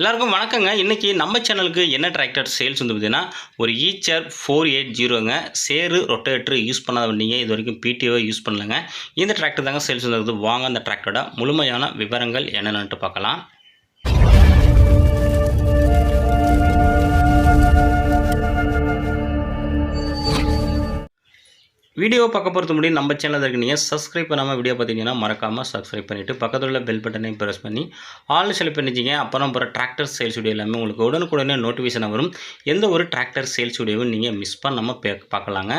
எல்லாருக்கும் வணக்கங்க. இன்றைக்கி நம்ம சேனலுக்கு என்ன டிராக்டர் சேல்ஸ் வந்து பார்த்தீங்கன்னா ஒரு ஈச்சர் ஃபோர் எயிட் ஜீரோங்க சேரு ரொட்டேட்டர் யூஸ் பண்ணாத வண்டிங்க இது வரைக்கும் பிடிஓ யூஸ் பண்ணலங்க. இந்த டிராக்டர் தாங்க சேல்ஸ் வந்து வாங்க அந்த டிராக்டரோட முழுமையான விவரங்கள் என்னென்னு பார்க்கலாம். வீடியோ பார்க்க பொறுத்த முடியும் நம்ம சேனலில் இருக்கு நீங்கள் சப்ஸ்கிரைப் பண்ணாமல் வீடியோ பார்த்தீங்கன்னா மறக்காமல் சப்ஸ்கிரைப் பண்ணிவிட்டு பக்கத்தில் உள்ள பெல் பட்டனை ப்ரெஸ் பண்ணி ஆல் செலக்ட் பண்ணிச்சிங்க அப்புறம் போகிற டிராக்டர் சேல்ஸ் வீடியோ எல்லாமே உங்களுக்கு உடனுக்குடனே நோட்டிஃபிகேஷன் வரும். எந்த ஒரு டிராக்டர் சேல்ஸ் வீடியோவும் நீங்கள் மிஸ் பண்ணாமல் பே பார்க்கலாங்க.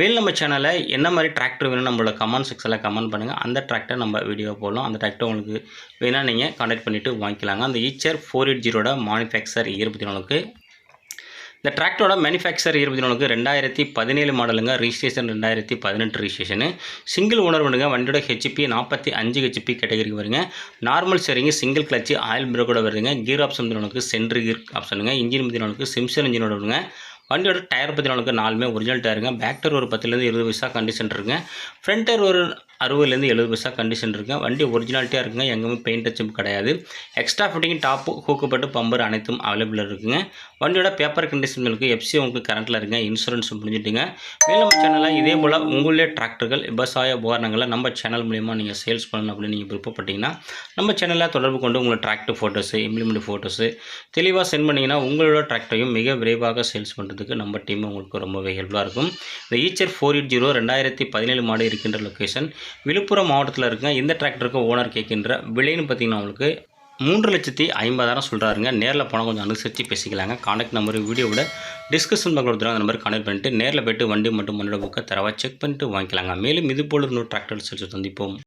மேல் நம்ம சேனலில் என்ன மாதிரி டிராக்டர் வேணும் நம்மளோட கமெண்ட் செக்ஷனில் கமெண்ட் பண்ணுங்கள் அந்த டிராக்டர் நம்ம வீடியோ போடலாம். அந்த டிராக்டர் உங்களுக்கு வேணால் நீங்கள் கான்டாக்ட் பண்ணிவிட்டு வாங்கிக்கலாங்க. அந்த ஈச்சர் ஃபோர் எயிட் ஜீரோட மேனுஃபேக்சர் இருபத்தி நாலுக்கு இந்த டிராக்டரோட மேனுஃபேக்சர் இருபத்தி நாலுக்கு ரெண்டாயிரத்தி பதினேழு மாடலுங்க ரிஜிஸ்ட்ரேஷன் ரெண்டாயிரத்தி பதினெட்டு ரிஜிஸ்ட்ரேஷனு சிங்கிள் ஓனர் பண்ணுங்க வண்டியோட ஹெச்பி நாற்பத்தி அஞ்சு ஹெச்பி கேட்டகரிக்கு வருங்க. நார்மல் சரிங்க சிங்கிள் கிளச்சு ஆயில் பிரேக்கோட வருதுங்க. கீர் ஆப்ஷன் பற்றி சென்ட்ரு கீர் ஆப்ஷனுங்க இன்ஜின் பற்றி சிம்சன் இன்ஜினோட வருங்க வண்டியோட டயர் பற்றி நாளுக்கு நாலுமே ஒரிஜினல் டயருங்க பேக் டயர் ஒரு பத்துலேருந்து இருபது பைசா கண்டிஷன் இருக்குங்க ஃப்ரண்ட் டயர் ஒரு அறுபதுலேருந்து எழுபது பைசா கண்டிஷன் இருக்குங்க வண்டி ஒரிஜினாலிட்டியாக இருக்குங்க. எங்கேயுமே பெயிண்ட் டச்சும் கிடையாது. எக்ஸ்ட்ரா ஃபிட்டிங் டாப்பு ஹூக்கப்பட்டு பம்பர் அனைத்தும் அவைலபிள் இருக்குங்க. வண்டியோட பேப்பர் கண்டிஷன் இருக்குது எஃப்சி உங்களுக்கு கரண்ட்டில் இருக்குங்க. இன்சூரன்ஸ் முடிஞ்சிட்டுங்க. மேலும் சேனலில் இதே போல் உங்களுடைய டிராக்டர்கள் விவசாய உபகரணங்களை நம்ம சேனல் மூலிமா நீங்கள் சேல்ஸ் பண்ணணும் அப்படின்னு நீங்கள் விருப்பப்பட்டீங்கன்னா நம்ம சேனலில் தொடர்பு கொண்டு உங்களோட டிராக்டர் ஃபோட்டோஸு இம்ப்ளிமெண்ட் ஃபோட்டோஸு தெளிவாக சென்ட் பண்ணிங்கன்னா உங்களோட டிராக்டரையும் மிக விரைவாக சேல்ஸ் பண்ணுறது பண்ணுறதுக்கு நம்ம டீம் உங்களுக்கு ரொம்பவே ஹெல்ப்ஃபுல்லாக இருக்கும். இந்த ஈச்சர் ஃபோர் எயிட் ஜீரோ ரெண்டாயிரத்தி பதினேழு மாடு இருக்கின்ற லொக்கேஷன் விழுப்புரம் மாவட்டத்தில் இருக்க இந்த டிராக்டருக்கு ஓனர் கேட்கின்ற விலைன்னு பார்த்தீங்கன்னா உங்களுக்கு மூன்று லட்சத்தி ஐம்பதாயிரம் சொல்கிறாருங்க நேரில் போனால் கொஞ்சம் அனுசரித்து பேசிக்கலாங்க. காண்டாக்ட் நம்பர் வீடியோவோட டிஸ்கஷன் பக்கம் கொடுத்துருங்க அந்த நம்பர் கனெக்ட் பண்ணிட்டு நேரில் போய்ட்டு வண்டி மட்டும் மண்ணோட புக்கை தரவா செக் பண்ணிட்டு வாங்கிக்கலாங்க. மேலும் இது போல் இன்னொரு டிராக்டர் சந்திப்போம்.